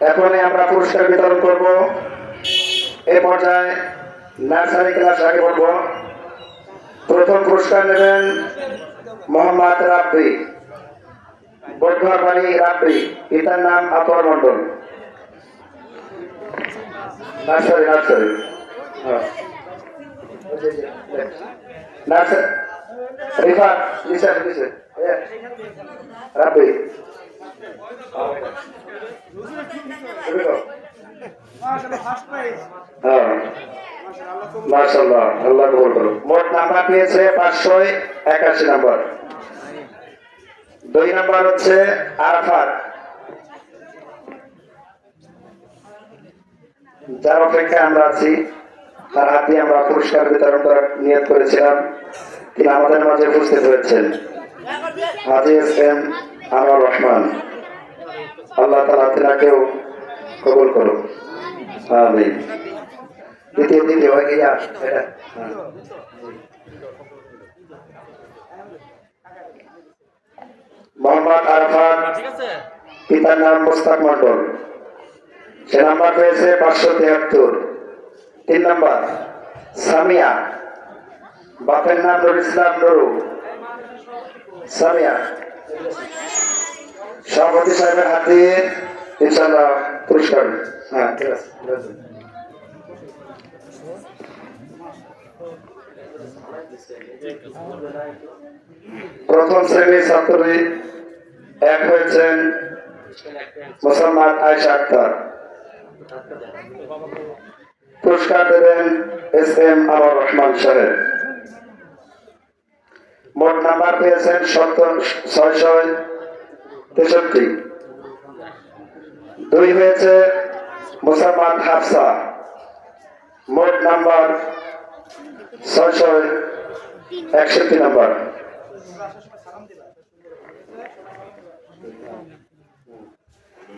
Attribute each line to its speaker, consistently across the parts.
Speaker 1: এখনই আমরা পুরস্কার বিতরণ করব। এ পর্যায়ে নার্সারি ক্লাস আগে বলব প্রথম পুরস্কার নেবেন মোহাম্মদ রাব্বি বাড়ি রাব্বি, পিতার নাম আতর মন্ডল নার্সারি নার্সারি। রাব্বি হ্যাঁ মাশাল্লাহ আল্লাহ কবুল যার অপেক্ষায় আমরা আছি, তার হাত আমরা পুরস্কার বিতরণ করার নিয়ত করেছিলাম। তিনি আমাদের মাঝে উপস্থিত হয়েছেন। হাজি এস আনোয়ার রহমান। আল্লাহ তালা তিনাকেও কবুল করুন হয়ে গিয়া এটা হ্যাঁ। মোহাম্মদ আরফান, পিতার নাম মোস্তাক মন্ডল সে নাম্বার পেয়েছে পাঁচশো তিয়াত্তর। তিন নাম্বার, সামিয়া। বাপের নাম নুর ইসলাম নুরু। সামিয়া। সভাপতি সাহেবের হাত ইনশাল্লাহ পুরস্কার। হ্যাঁ প্রথম শ্রেণির ছাত্রী এক হয়েছেন মুসলমান আয়সা আক্তার। পুরস্কার দেবেন এস এম আবার রহমান সাহেব। মোট নাম্বার পেয়েছেন সত্তর ছয়শো তেষট্টি। দুই হয়েছে মুসলমান হাফসা। মোট নাম্বার ছয়শো একষট্টি নাম্বার।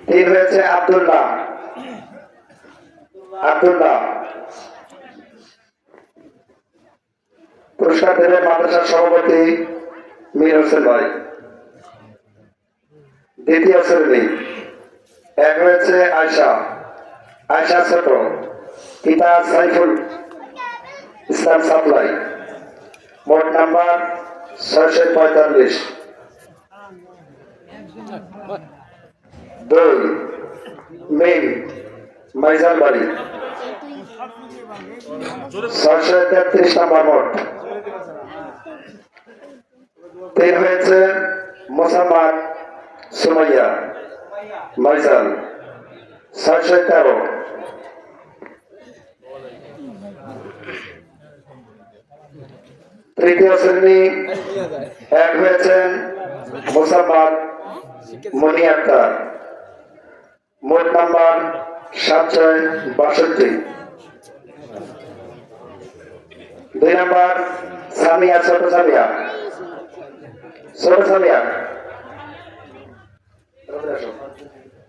Speaker 1: তিন হয়েছে আব্দুল্লাহ। আব্দুল্লাহ। পুরস্কার দেবেন মাদ্রাসার সভাপতি মীর হোসেন ভাই। দ্বিতীয় শ্রেণি। এক হয়েছে আয়সা আয়সা ছোট, পিতা সাইফুল ইসলাম সাপ্লাই। মোট নাম্বার ছয়শো পঁয়তাল্লিশ। দুই, মেইন, মাইজান বাড়ি। ছয়শো তেত্রিশ নাম্বার মোট। তিন হয়েছে মোসাম্মদ সুমাইয়া, মাইজান। ছয়শো তেরো। তৃতীয় শ্রেণি, এক হয়েছেন মোসাম্মদ মনি আক্তার। মোট নাম্বার সাতশো বাষট্টি। দুই নাম্বার সামিয়া, ছোট সামিয়া। ছোট সামিয়া।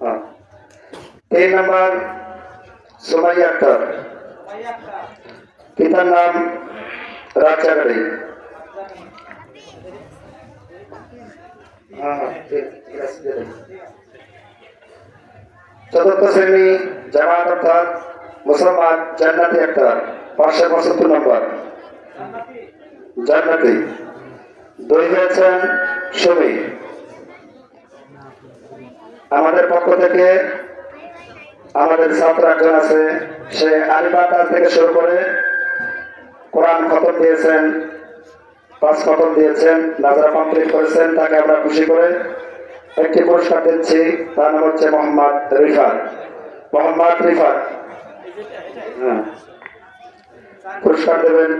Speaker 1: হ্যাঁ। তিন নাম্বার সুমাইয়া আক্তার। পিতার নাম দেন। চতুর্থ শ্রেণি, জামাত অর্থাৎ মুসলমান, জান্নাতি আক্তার পাঁচশো পঁচাত্তর নম্বর। জান্নাতি। দুই হয়েছেন আমাদের পক্ষ থেকে আমাদের ছাত্র একজন আছে, সে আলিবাতার থেকে শুরু করে কোরআন খতম দিয়েছেন, পাঁচ খতম দিয়েছেন, নাজরা কমপ্লিট করেছেন, তাকে আমরা খুশি করে একটি পুরস্কার দিচ্ছি, তার নাম হচ্ছে মোহাম্মদ রিফাত। মোহাম্মদ রিফাত। হ্যাঁ। পুরস্কার দেবেন।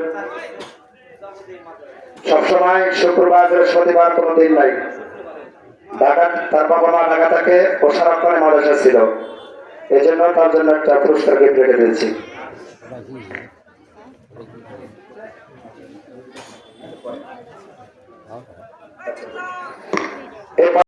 Speaker 1: সবসময় শুক্রবার, বৃহস্পতিবার কোনো দিন নাই। ঢাকা, তার বাবা মা ঢাকা থেকে ও সারাক্ষণে মালয়েশিয়া ছিল। এই জন্য তার জন্য একটা পুরস্কার গিফট রেখে দিয়েছি। এরপর